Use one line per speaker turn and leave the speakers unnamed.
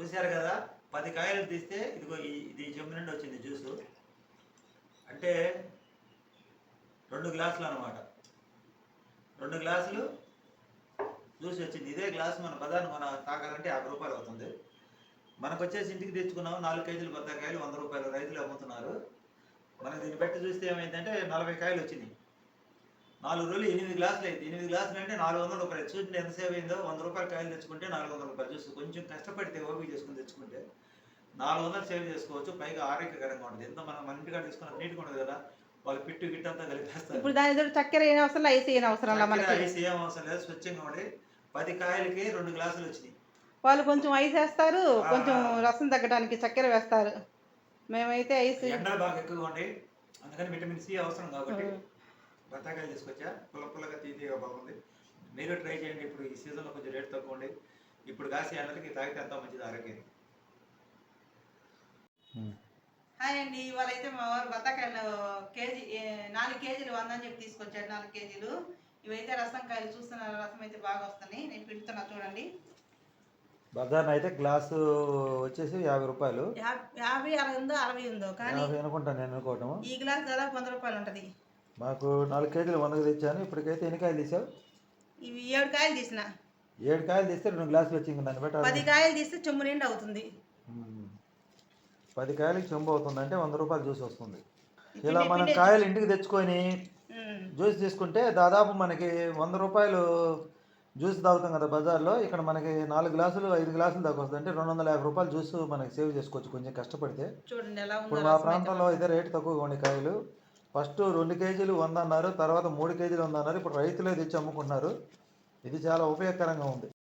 చూశారు కదా? పది కాయలు తీస్తే ఇదిగో ఇది చెంబు నుండి వచ్చింది జ్యూసు. అంటే రెండు గ్లాసులు అనమాట రెండు గ్లాసులు జ్యూస్ వచ్చింది. ఇదే గ్లాస్ మన పదాన్ని మన తాగాలంటే యాభై రూపాయలు అవుతుంది. మనకు వచ్చేసి ఇంటికి తెచ్చుకున్నాం. నాలుగు కేజీలు బత్తాకాయలు వంద రూపాయలు రైతులు అమ్ముతున్నారు. మనకు దీన్ని బట్టి చూస్తే ఏమైందంటే నలభై కాయలు వచ్చినాయి. నాలుగు రోజులు ఎనిమిది గ్లాసులు అయింది. ఎనిమిది గ్లాసులు అంటే నాలుగు వందల. రూపాయలు చూడండి ఎంత సేవ్ అయిందో వంద రూపాయలు కాయలు తెచ్చుకుంటే నాలుగు వందల రూపాయలు. చూసి కొంచెం కష్టపడితే ఓపిక చేసుకుని తెచ్చుకుంటే నాలుగు వందలు సేవ్ చేసుకోవచ్చు. పైగా ఆరోగ్యకరంగా ఉంటుంది. ఎంత మనం మన ఇంటికాడ తీసుకున్న నీట్గా ఉండదు కదా వాళ్ళు పిట్టు గిట్టు అంతా కలిపేస్తారు.
ఇప్పుడు దాని ఎదురు చక్కెర ఏం అవసరం లేదు ఐస్ ఏం అవసరం
ఐస్ ఏం అవసరం లేదు. స్వచ్ఛంగా ఉండి పది కాయలకి రెండు గ్లాసులు వచ్చినాయి.
వాళ్ళు కొంచెం ఐస్ వేస్తారు. కొంచెం రసం తగ్గడానికి చక్కెర వేస్తారు. మేమైతే ఐస్
ఎండలు బాగా ఎక్కువగా ఉండి. అందుకని విటమిన్ సి అవసరం కాబట్టి. బత్తాకాయలు తీసుకొచ్చా? పుల్ల పుల్లగా తీతీగా బాగుంది. మీరు ట్రై చేయండి ఇప్పుడు ఈ సీజన్లో కొంచెం రేట్ తక్కువ ఉండి. ఇప్పుడు కాసి ఎండలకి తాగితే అంతా మంచిది ఆరోగ్యం
హాయ్ అండి ఇవాళ అయితే మా వారు బత్తాకాయలు కేజీ నాలుగు కేజీలు వంద అని చెప్పి తీసుకొచ్చాడు నాలుగు కేజీలు. ఇవైతే రసం కాయలు చూస్తున్నారు రసం అయితే బాగా వస్తున్నాయి. నేను పిండుతున్నా చూడండి.
బజార్న అయితే గ్లాసు వచ్చేసి యాభై రూపాయలు.
యాభై అరవై ఉందో అరవై ఉందో కానీ
అనుకుంటాను నేను అనుకోవటం
ఈ గ్లాస్ దాదాపు వంద రూపాయలు ఉంటుంది.
మాకు నాలుగు కేజీలు వందకు తెచ్చాను ఇప్పటికైతే ఎన్ని కాయలు తీసావు?
ఇవి ఏడు కాయలు తీసిన.
ఏడు కాయలు తీస్తే రెండు గ్లాసులు వచ్చింది దాన్ని బట్టి
పది కాయలు తీస్తే చెమ్ము నిండా అవుతుంది.
పది కాయలకి చెంబు అవుతుంది అంటే వంద రూపాయలు జ్యూస్ వస్తుంది. ఇలా మనం కాయలు ఇంటికి తెచ్చుకొని. జ్యూస్ తీసుకుంటే దాదాపు మనకి వంద రూపాయలు జ్యూస్ తాగుతాం కదా బజార్లో ఇక్కడ మనకి నాలుగు గ్లాసులు ఐదు గ్లాసులు దాకా వస్తుంది. అంటే రెండు వందల యాభై రూపాయలు జ్యూస్ మనకి సేవ్ చేసుకోవచ్చు కొంచెం కష్టపడితే.
చూడండి ఎలా ఉందో
ఇప్పుడు మా ప్రాంతంలో అయితే రేటు తక్కువగా ఉండే కాయలు. ఫస్ట్ రెండు కేజీలు వంద అన్నారు తర్వాత మూడు కేజీలు వంద అన్నారు ఇప్పుడు రైతులే తెచ్చి అమ్ముకుంటున్నారు. ఇది చాలా ఉపయోగకరంగా ఉంది.